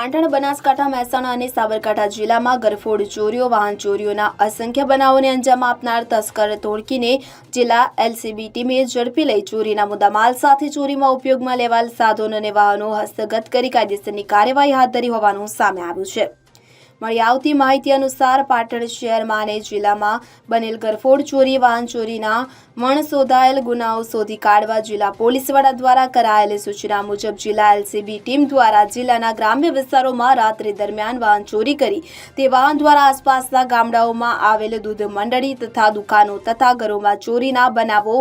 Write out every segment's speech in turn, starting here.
પાટણ, બનાસકાંઠા, મહેસાણા અને સાબરકાંઠા જિલ્લામાં ગરફોડ ચોરીઓ, વાહન ચોરીઓના અસંખ્ય બનાવોને અંજામ આપનાર તસ્કર તોડકીને જિલ્લા એલસીબી ટીમે ઝડપી લઈ ચોરીના મુદ્દામાલ સાથે ચોરીમાં ઉપયોગમાં લેવાયેલ સાધનો અને વાહનો હસ્તગત કરી કાયદેસરની કાર્યવાહી હાથ ધરી હોવાનું સામે આવ્યું છે. મળી આવતી માહિતી અનુસાર પાટણ શહેરમાં અને જિલ્લામાં બનેલ ગરફોડ ચોરી, વાહન ચોરીના મણ શોધાયેલ ગુનાઓ શોધી કાઢવા જિલ્લા પોલીસ વડા દ્વારા કરાયેલી સૂચના મુજબ જિલ્લા એલસીબી ટીમ દ્વારા જિલ્લાના ગ્રામ્ય વિસ્તારોમાં રાત્રિ દરમિયાન વાહન ચોરી કરી તે વાહન દ્વારા આસપાસના ગામડાઓમાં આવેલ દૂધ મંડળી તથા દુકાનો તથા ઘરોમાં ચોરીના બનાવો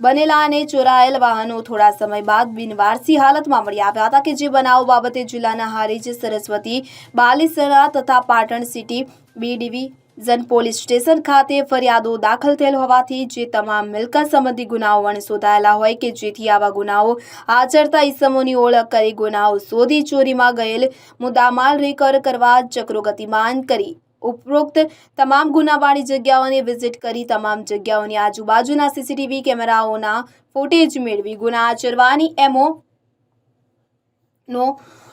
બનેલા અને ચોરાયેલ વાહનો થોડા સમય બાદ બિનવારસી હાલતમાં મળી આવ્યા હતા કે જે બનાવ બાબતે જિલ્લાના હારીજ સરસ્વતી, બાલીસરા તથા Patan city B division police station ખાતે ફરિયાદો દાખલ થયેલ હોવાથી જે તમામ મિલકત સંબંધી ગુનાઓ વણ શોધાયેલા હોય કે જેથી આવા ગુનાઓ આચરતા ઇસમોની ઓળખ કરી ગુનાઓ શોધી ચોરીમાં ગયેલ મુદ્દામાલ રિકવર કરવા ચક્રો ગતિમાન કરી ઉપરોક્ત તમામ ગુનાવાળી જગ્યાઓને વિઝિટ કરી તમામ જગ્યાઓની આજુબાજુના સીસીટીવી કેમેરાઓના ફૂટેજ મેળવી ગુના આચરવાની એમો નો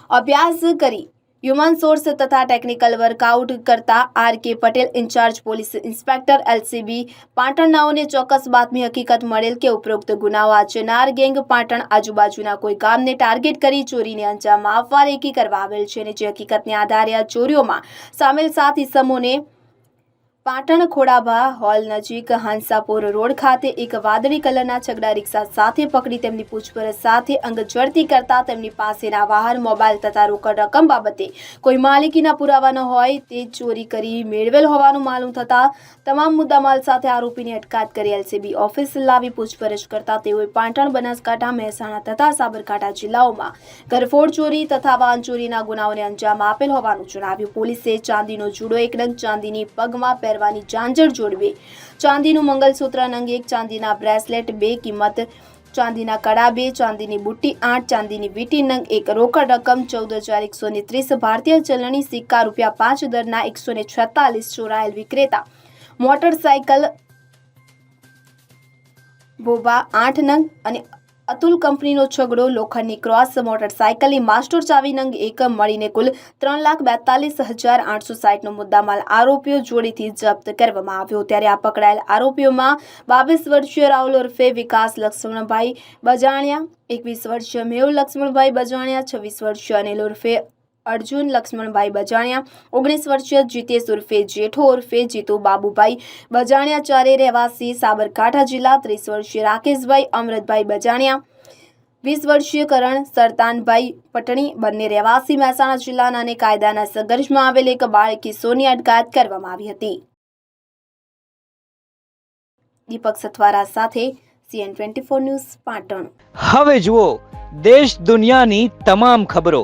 અભ્યાસ કરી હ્યુમન સોર્સ તથા ટેકનિકલ વર્કઆઉટ કરતા R K Patel incharge police inspector LCB પાટણનાઓને ચોક્કસ બાતમી હકીકત મળેલ કે ઉપરોક્ત ગુનાઓ આચરનાર ગેંગ પાટણ આજુબાજુના કોઈ ગામને ટાર્ગેટ કરી ચોરીને અંજામ આપવા રેકી કરવા આવેલ છે અને જે હકીકતને આધારે આ ચોરીઓમાં સામેલ સાત ઇસમોને પાટણ ખોડાભા હોલ નજીક હાંસાપુર રોડ ખાતે એક વાદળી કલરના છગડા રિક્ષા સાથે પકડી તેમની પૂછપરછ સાથે અંગ ઝડતી કરતા તેમની પાસેના વાહન, મોબાઈલ તથા રોકડ રકમ બાબતે કોઈ માલિકીના પુરાવા ન હોય તે ચોરી કરી મેળવેલ હોવાનું માલુમ થતા તમામ મુદ્દામાલ સાથે આરોપીની અટકાયત કરી એલસીબી ઓફિસ લાવી પૂછપરછ કરતા તેઓએ પાટણ, બનાસકાંઠા, મહેસાણા તથા સાબરકાંઠા જિલ્લાઓમાં ઘરફોડ ચોરી તથા વાહન ચોરીના ગુનાઓને અંજામ આપેલ હોવાનું જણાવ્યું. પોલીસે ચાંદીનો જુડો એક ડંગ ચાંદીની પગમાં પહેરવાની ઝાંઝર જોડવી. ચાંદીનું મંગલસૂત્ર અંગે એક, ચાંદીના બ્રેસલેટ બે કિંમત, ચાંદીના કડા બે, ચાંદીની બુટ્ટી આઠ, ચાંદીની વીટી નંગ એક રોકડ રકમ, ચૌદ હજાર એકસો ને ત્રીસ ભારતીય ચલણી સિક્કા રૂપિયા પાંચ દરના એકસો ને છેતાલીસ ચોરાયેલ વિક્રેતા. મોટરસાયકલ ભોબા આઠ નંગ અને અતુલ કંપનીનો છગડો, લોખંડની ક્રોસ, મોટરસાયકલની માસ્ટર ચાવી નંગ એક મળીને કુલ ત્રણ લાખ બેતાલીસ હજાર આઠસો સાઠનો મુદ્દામાલ આરોપીઓ જોડીથી જપ્ત કરવામાં આવ્યો. ત્યારે આ પકડાયેલ આરોપીઓમાં બાવીસ વર્ષીય રાહુલ ઉર્ફે વિકાસ લક્ષ્મણભાઈ બજાણિયા, એકવીસ વર્ષીય મેહુલ લક્ષ્મણભાઈ બજાણિયા, છવ્વીસ વર્ષીય અનિલ ઉર્ફે અર્જુન, લક્ષ્મણભાઈ બજાણિયા, ઓગણીસ વર્ષીય જીતેશ ઉર્ફે જેઠો ઉર્ફે જીતુ બાબુભાઈ બજાણિયા, ચારે રહેવાસી સાબરકાંઠા જિલ્લા, ત્રીસ વર્ષીય રાકેશભાઈ, અમૃતભાઈ બજાણિયા, વીસ વર્ષીય કરણ, સરતાનભાઈ પટણી, બંને રહેવાસી મહેસાણા જિલ્લાના અને કાયદાના સંઘર્ષમાં આવેલ એક બાળ કિશોરની અટકાયત કરવામાં આવી હતી. દીપક સથવારા સાથે CN twenty four news Patan. હવે જુઓ, દેશ દુનિયાની તમામ ખબરો.